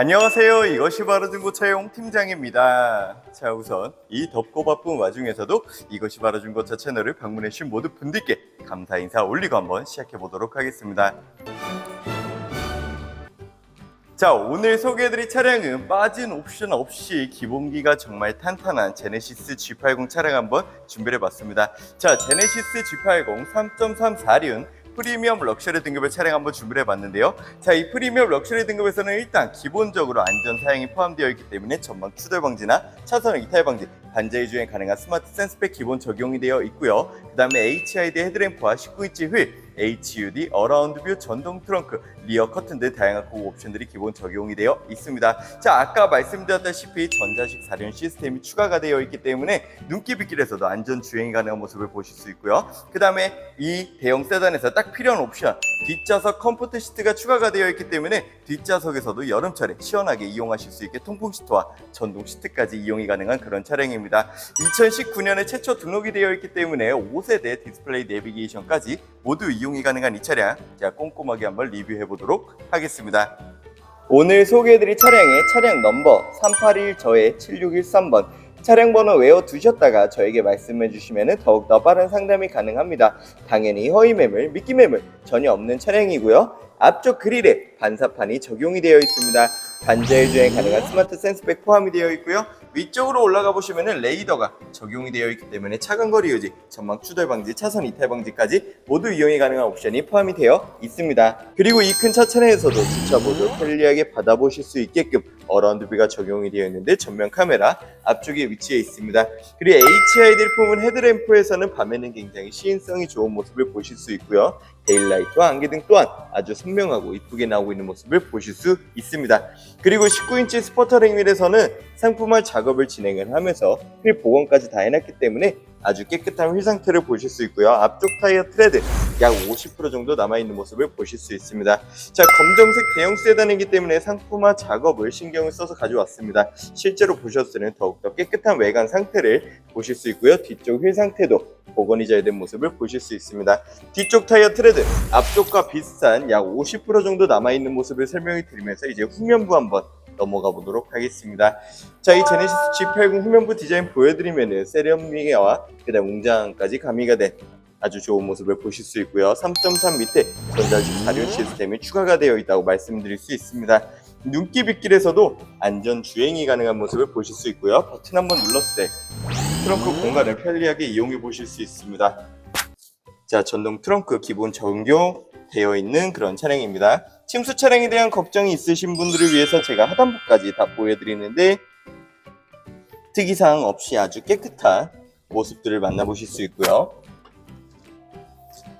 안녕하세요. 이것이 바로 중고차의 홍 팀장입니다. 자, 우선 이 덥고 바쁜 와중에서도 이것이 바로 중고차 채널을 방문해 주신 모든 분들께 감사 인사 올리고 한번 시작해 보도록 하겠습니다. 자, 오늘 소개해드릴 차량은 빠진 옵션 없이 기본기가 정말 탄탄한 제네시스 G80 차량 한번 준비해 봤습니다. 자, 제네시스 G80 3.34륜 프리미엄 럭셔리 등급의 차량 한번 준비를 해봤는데요. 자, 이 프리미엄 럭셔리 등급에서는 일단 기본적으로 안전 사양이 포함되어 있기 때문에 전방 추돌 방지나 차선 이탈 방지, 반자의 주행 가능한 스마트 센스백 기본 적용이 되어 있고요. 그 다음에 HID 헤드램프와 19인치 휠, HUD 어라운드 뷰 전동 트렁크, 리어 커튼 등 다양한 고급 옵션들이 기본 적용이 되어 있습니다. 자, 아까 말씀드렸다시피 전자식 사륜 시스템이 추가가 되어 있기 때문에 눈길 빗길에서도 안전 주행이 가능한 모습을 보실 수 있고요. 그 다음에 이 대형 세단에서 딱 필요한 옵션 뒷좌석 컴포트 시트가 추가가 되어 있기 때문에 뒷좌석에서도 여름철에 시원하게 이용하실 수 있게 통풍 시트와 전동 시트까지 이용이 가능한 그런 차량입니다. 2019년에 최초 등록이 되어 있기 때문에 5세대 디스플레이 내비게이션까지 모두 이용이 가능한 이 차량 제가 꼼꼼하게 한번 리뷰해 보도록 하겠습니다. 오늘 소개해드릴 차량의 차량 넘버 381 저의 7613번 차량 번호 외워 두셨다가 저에게 말씀해 주시면 더욱더 빠른 상담이 가능합니다. 당연히 허위 매물, 미끼 매물 전혀 없는 차량이고요. 앞쪽 그릴에 반사판이 적용이 되어 있습니다. 반자율 주행 가능한 스마트 센스백 포함이 되어 있고요. 위쪽으로 올라가 보시면 레이더가 적용이 되어 있기 때문에 차간 거리 유지, 전방 추돌 방지, 차선 이탈 방지까지 모두 이용이 가능한 옵션이 포함이 되어 있습니다. 그리고 이 큰차 차량에서도 주차 모드 편리하게 받아보실 수 있게끔 어라운드 뷰가 적용이 되어 있는데 전면 카메라 앞쪽에 위치해 있습니다. 그리고 HID를 품은 헤드램프에서는 밤에는 굉장히 시인성이 좋은 모습을 보실 수 있고요. 데일라이트와 안개등 또한 아주 선명하고 이쁘게 나오고 있는 모습을 보실 수 있습니다. 그리고 19인치 스포터링 휠에서는 상품화 작업을 진행을 하면서 휠 복원까지 다 해놨기 때문에 아주 깨끗한 휠 상태를 보실 수 있고요. 앞쪽 타이어 트레드 약 50% 정도 남아있는 모습을 보실 수 있습니다. 자, 검정색 대형 세단이기 때문에 상품화 작업을 신경 을 써서 가져왔습니다. 실제로 때는 더욱더 깨끗한 외관 상태를 보실 수 있고요. 뒤쪽 휠 상태도 복원이 잘 된 모습을 보실 수 있습니다. 뒤쪽 타이어 트레드 앞쪽과 비슷한 약 50% 정도 남아있는 모습을 설명해 드리면서 이제 후면부 한번 넘어가 보도록 하겠습니다. 자, 이 제네시스 G80 후면부 디자인 보여드리면은 세련미와 그다음 웅장함까지 가미가 된 아주 좋은 모습을 보실 수 있고요. 3.3 밑에 전자식 사륜 시스템이 추가가 되어 있다고 말씀드릴 수 있습니다. 눈길 빗길에서도 안전 주행이 가능한 모습을 보실 수 있고요. 버튼 한번 눌렀을 때 트렁크 공간을 편리하게 이용해 보실 수 있습니다. 자, 전동 트렁크 기본 적용되어 있는 그런 차량입니다. 침수 차량에 대한 걱정이 있으신 분들을 위해서 제가 하단부까지 다 보여드리는데 특이사항 없이 아주 깨끗한 모습들을 만나보실 수 있고요.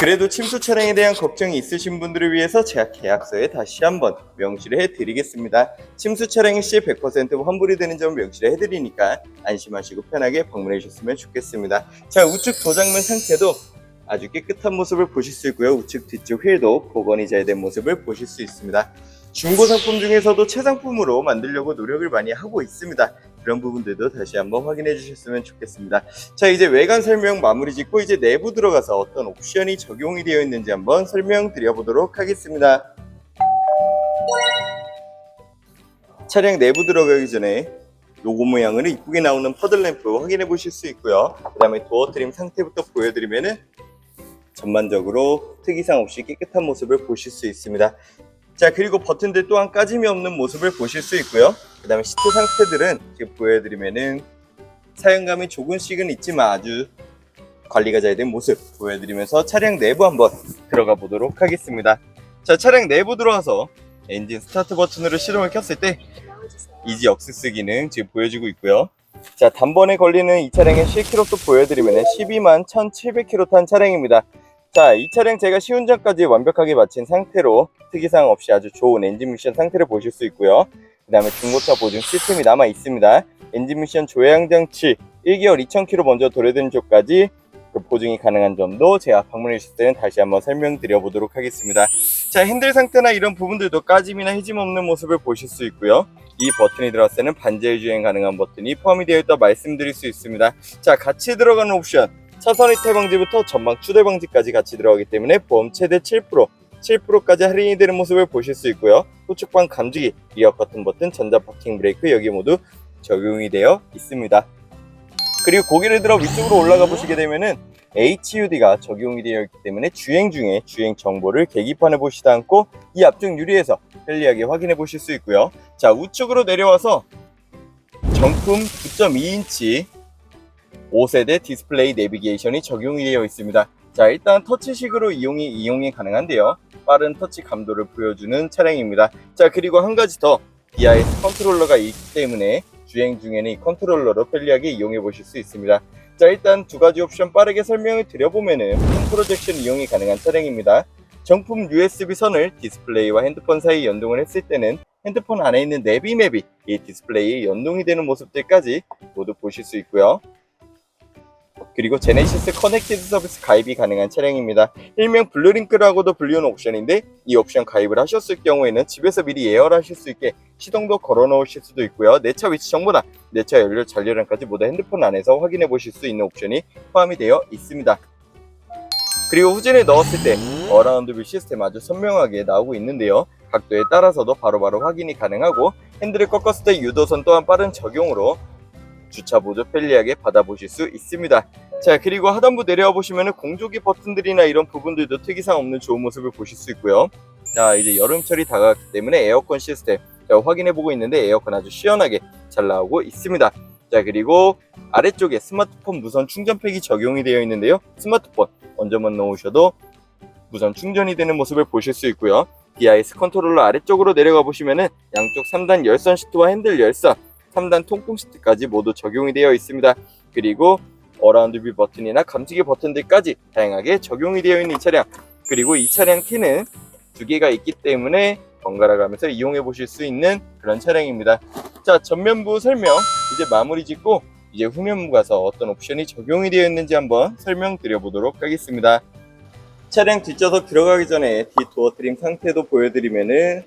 그래도 침수 차량에 대한 걱정이 있으신 분들을 위해서 제가 계약서에 다시 한번 명시를 해드리겠습니다. 침수 차량의 시100% 환불이 되는 점을 명시를 해드리니까 안심하시고 편하게 방문해 주셨으면 좋겠습니다. 자, 우측 도장면 상태도 아주 깨끗한 모습을 보실 수 있고요. 우측 뒤쪽 휠도 복원이 잘 된 모습을 보실 수 있습니다. 중고 상품 중에서도 최상품으로 만들려고 노력을 많이 하고 있습니다. 그런 부분들도 다시 한번 확인해 주셨으면 좋겠습니다. 자, 이제 외관 설명 마무리 짓고 이제 내부 들어가서 어떤 옵션이 적용이 되어 있는지 한번 설명드려 보도록 하겠습니다. 차량 내부 들어가기 전에 로고 모양으로 이쁘게 나오는 퍼들램프 확인해 보실 수 있고요. 그 다음에 도어 트림 상태부터 보여드리면은 전반적으로 특이사항 없이 깨끗한 모습을 보실 수 있습니다. 자 그리고 버튼들 또한 까짐이 없는 모습을 보실 수 있고요. 그 다음에 시트 상태들은 지금 보여드리면은 사용감이 조금씩은 있지만 아주 관리가 잘 된 모습 보여드리면서 차량 내부 한번 들어가 보도록 하겠습니다. 자 차량 내부 들어와서 엔진 스타트 버튼으로 시동을 켰을 때 이지 억세스 기능 지금 보여주고 있고요. 자 단번에 걸리는 이 차량의 실키로도 보여드리면 12만 1,700km 탄 차량입니다. 자, 이 차량 제가 시운전까지 완벽하게 마친 상태로 특이사항 없이 아주 좋은 엔진 미션 상태를 보실 수 있고요. 그 다음에 중고차 보증 시스템이 남아 있습니다. 엔진 미션 조향 장치 1개월 2,000km 먼저 도래된 쪽까지 그 보증이 가능한 점도 제가 방문해 주실 때는 다시 한번 설명드려 보도록 하겠습니다. 자, 핸들 상태나 이런 부분들도 까짐이나 해짐 없는 모습을 보실 수 있고요. 이 버튼이 들어갔을 때는 반자율 주행 가능한 버튼이 포함이 되어 있다 말씀드릴 수 있습니다. 자, 같이 들어가는 옵션 차선 이탈 방지부터 전방 추돌 방지까지 같이 들어가기 때문에 보험 최대 7% 7%까지 할인이 되는 모습을 보실 수 있고요. 후측방 감지기, 리어 커튼 버튼, 전자 파킹 브레이크 여기 모두 적용이 되어 있습니다. 그리고 고개를 들어 위쪽으로 올라가 보시게 되면은 HUD가 적용이 되어 있기 때문에 주행 중에 주행 정보를 계기판에 보시지 않고 이 앞쪽 유리에서 편리하게 확인해 보실 수 있고요. 자, 우측으로 내려와서 정품 9.2인치 5세대 디스플레이 내비게이션이 적용이 되어 있습니다. 자, 일단 터치식으로 이용이, 이용이 가능한데요. 빠른 터치 감도를 보여주는 차량입니다. 자, 그리고 한 가지 더 DIS 컨트롤러가 있기 때문에 주행 중에는 이 컨트롤러로 편리하게 이용해 보실 수 있습니다. 자, 일단 두 가지 옵션 빠르게 설명을 드려보면은 폼 프로젝션 이용이 가능한 차량입니다. 정품 USB 선을 디스플레이와 핸드폰 사이 연동을 했을 때는 핸드폰 안에 있는 내비 맵이 이 디스플레이에 연동이 되는 모습들까지 모두 보실 수 있고요. 그리고 제네시스 커넥티드 서비스 가입이 가능한 차량입니다. 일명 블루링크라고도 불리는 옵션인데 이 옵션 가입을 하셨을 경우에는 집에서 미리 예열하실 수 있게 시동도 걸어 놓으실 수도 있고요. 내 차 위치 정보나 내 차 연료 잔료량까지 모두 핸드폰 안에서 확인해 보실 수 있는 옵션이 포함이 되어 있습니다. 그리고 후진에 넣었을 때 어라운드 뷰 시스템 아주 선명하게 나오고 있는데요. 각도에 따라서도 바로바로 확인이 가능하고 핸들을 꺾었을 때 유도선 또한 빠른 적용으로 주차 모두 편리하게 받아보실 수 있습니다. 자 그리고 하단부 내려와 보시면 공조기 버튼들이나 이런 부분들도 특이사항 없는 좋은 모습을 보실 수 있고요. 자 이제 여름철이 다가왔기 때문에 에어컨 시스템 자, 확인해 보고 있는데 에어컨 아주 시원하게 잘 나오고 있습니다. 자 그리고 아래쪽에 스마트폰 무선 충전팩이 적용이 되어 있는데요. 스마트폰 얹어만 놓으셔도 무선 충전이 되는 모습을 보실 수 있고요. DIS 컨트롤러 아래쪽으로 내려가 보시면은 양쪽 3단 열선 시트와 핸들 열선, 3단 통풍 시트까지 모두 적용이 되어 있습니다. 그리고 어라운드 뷰 버튼이나 감지기 버튼들까지 다양하게 적용이 되어 있는 이 차량. 그리고 이 차량 키는 두 개가 있기 때문에 번갈아 가면서 이용해 보실 수 있는 그런 차량입니다. 자, 전면부 설명 이제 마무리 짓고 이제 후면부 가서 어떤 옵션이 적용이 되어 있는지 한번 설명드려 보도록 하겠습니다. 차량 뒷좌석 들어가기 전에 뒷도어 트림 상태도 보여드리면은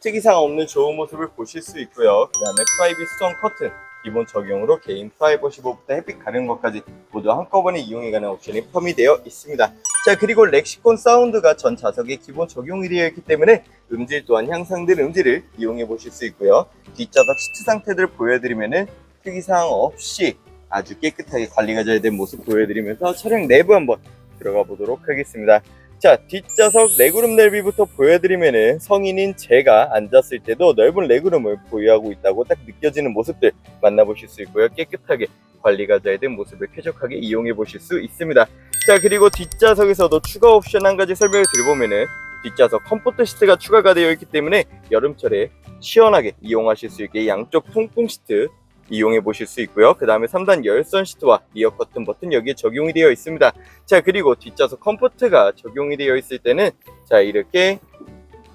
특이사항 없는 좋은 모습을 보실 수 있고요. 그 다음에 프라이빗 수정 커튼 기본 적용으로 개인 프라이버시부터 햇빛 가는 것까지 모두 한꺼번에 이용이 가능한 옵션이 포함이 되어 있습니다. 자 그리고 렉시콘 사운드가 전 좌석에 기본 적용이 되어 있기 때문에 음질 또한 향상된 음질을 이용해 보실 수 있고요. 뒷좌석 시트 상태들 보여드리면은 특이사항 없이 아주 깨끗하게 관리가 잘 된 모습 보여드리면서 차량 내부 한번 들어가 보도록 하겠습니다. 자, 뒷좌석 레그룸 넓이부터 보여드리면은 성인인 제가 앉았을 때도 넓은 레그룸을 보유하고 있다고 딱 느껴지는 모습들 만나보실 수 있고요. 깨끗하게 관리가 잘된 모습을 쾌적하게 이용해 보실 수 있습니다. 자, 그리고 뒷좌석에서도 추가 옵션 한 가지 설명을 드려보면은 뒷좌석 컴포트 시트가 추가가 되어 있기 때문에 여름철에 시원하게 이용하실 수 있게 양쪽 통풍 시트 이용해 보실 수 있고요. 그 다음에 3단 열선 시트와 리어 커튼 버튼 여기에 적용이 되어 있습니다. 자 그리고 뒷좌석 컴포트가 적용이 되어 있을 때는 자 이렇게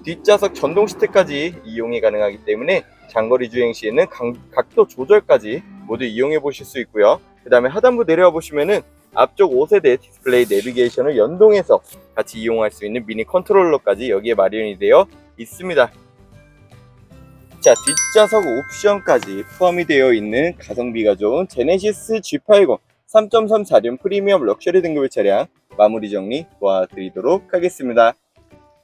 뒷좌석 전동 시트까지 이용이 가능하기 때문에 장거리 주행 시에는 강- 각도 조절까지 모두 이용해 보실 수 있고요. 그 다음에 하단부 내려와 보시면은 앞쪽 5세대 디스플레이 내비게이션을 연동해서 같이 이용할 수 있는 미니 컨트롤러까지 여기에 마련이 되어 있습니다. 자, 뒷좌석 옵션까지 포함이 되어 있는 가성비가 좋은 제네시스 G80 3.34륜 프리미엄 럭셔리 등급의 차량 마무리 정리 도와드리도록 하겠습니다.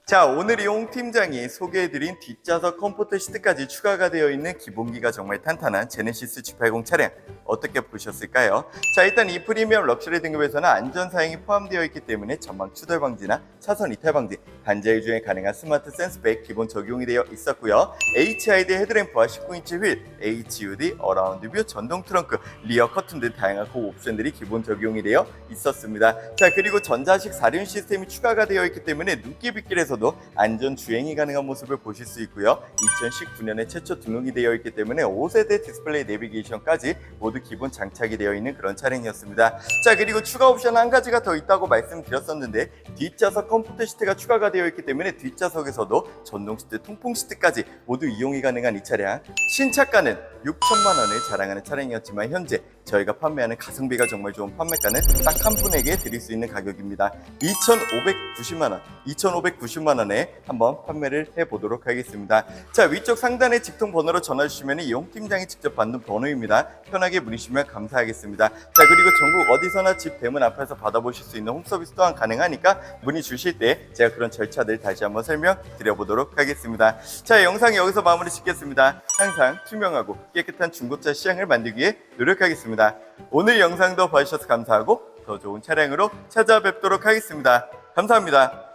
자, 오늘 이용 팀장이 소개해드린 뒷좌석 컴포트 시트까지 추가가 되어 있는 기본기가 정말 탄탄한 제네시스 G80 차량 어떻게 보셨을까요? 자, 일단 이 프리미엄 럭셔리 등급에서는 안전 사양이 포함되어 있기 때문에 전방 추돌 방지나 차선 이탈 방지, 반자율 주행 가능한 스마트 센스백 기본 적용이 되어 있었고요. HID 헤드램프와 19인치 휠, HUD 어라운드 뷰, 전동 트렁크, 리어 커튼 등 다양한 고 옵션들이 기본 적용이 되어 있었습니다. 자, 그리고 전자식 4륜 시스템이 추가가 되어 있기 때문에 눈길빗길에서 도 안전 주행이 가능한 모습을 보실 수 있고요. 2019년에 최초 등록이 되어 있기 때문에 5세대 디스플레이 내비게이션까지 모두 기본 장착이 되어 있는 그런 차량이었습니다. 자, 그리고 추가 옵션 한 가지가 더 있다고 말씀드렸었는데 뒷좌석 컴포트 시트가 추가가 되어 있기 때문에 뒷좌석에서도 전동 시트, 통풍 시트까지 모두 이용이 가능한 이 차량 신차가는 6천만 원을 자랑하는 차량이었지만 현재 저희가 판매하는 가성비가 정말 좋은 판매가는 딱 한 분에게 드릴 수 있는 가격입니다. 2,590만 원, 2,590만 원에 한번 판매를 해보도록 하겠습니다. 자 위쪽 상단에 직통 번호로 전화 주시면 이용 팀장이 직접 받는 번호입니다. 편하게 문의주시면 감사하겠습니다. 자 그리고 전국 어디서나 집 대문 앞에서 받아보실 수 있는 홈 서비스 또한 가능하니까 문의 주실 때 제가 그런 절차들 다시 한번 설명드려보도록 하겠습니다. 자 영상 여기서 마무리 짓겠습니다. 항상 투명하고 깨끗한 중고차 시장을 만들기 위해 노력하겠 습니다. 오늘 영상도 봐주셔서 감사하고 더 좋은 차량으로 찾아뵙도록 하겠습니다. 감사합니다.